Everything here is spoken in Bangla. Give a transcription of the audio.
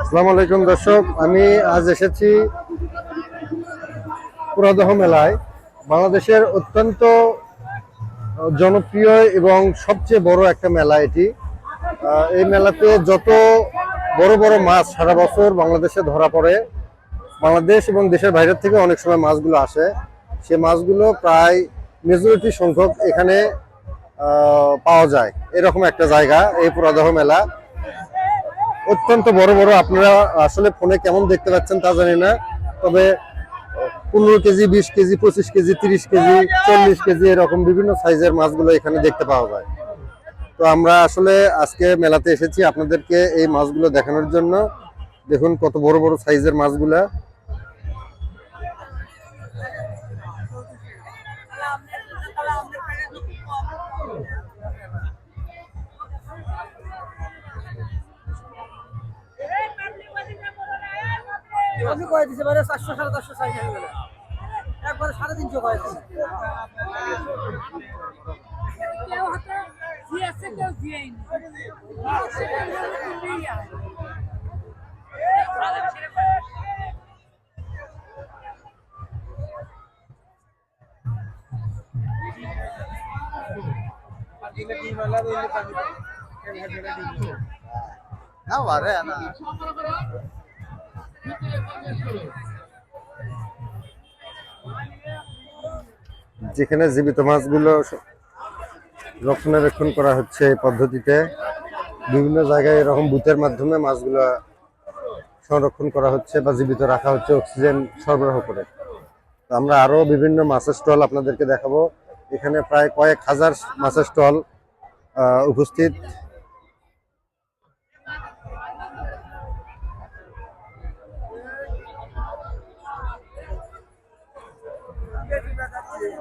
আসসালামু আলাইকুম দর্শক, আমি আজ এসেছি পুরাদহ মেলায়। বাংলাদেশের অত্যন্ত জনপ্রিয় এবং সবচেয়ে বড় একটা মেলা এটি। এই মেলাতে যত বড় বড় মাছ সারা বছর বাংলাদেশে ধরা পড়ে, বাংলাদেশ এবং দেশের বাইরের থেকে অনেক সময় মাছগুলো আসে। সে মাছগুলো প্রায় মেজরিটি সংখ্যক এখানে পাওয়া যায়। এরকম একটা জায়গা, এই পুরাদহ মেলা। অত্যন্ত বড় বড়, আপনারা আসলে ফোনে কেমন দেখতে পাচ্ছেন তা জানি না। তবে, পনেরো কেজি, বিশ কেজি, পঁচিশ কেজি, তিরিশ কেজি, চল্লিশ কেজি এরকম বিভিন্ন সাইজের মাছগুলো এখানে দেখতে পাওয়া যায়। তো আমরা আসলে আজকে মেলাতে এসেছি আপনাদেরকে এই মাছগুলো দেখানোর জন্য। দেখুন কত বড় বড় সাইজের মাছগুলা। আমি কয়ে দিছি মানে চারশো সাড়ে চারশো সাইজ হয়ে গেল। একবারে সাড়ে তিনশো কয়ে দিছি। না বারে না। যেখানে জীবিত মাছগুলো রক্ষণাবেক্ষণ করা হচ্ছে এই পদ্ধতিতে, বিভিন্ন জায়গায় এরকম বুথের মাধ্যমে মাছগুলো সংরক্ষণ করা হচ্ছে বা জীবিত রাখা হচ্ছে অক্সিজেন সরবরাহ করে। তো আমরা আরও বিভিন্ন মাছের স্টল আপনাদেরকে দেখাবো। এখানে প্রায় কয়েক হাজার মাছের স্টল উপস্থিত। 是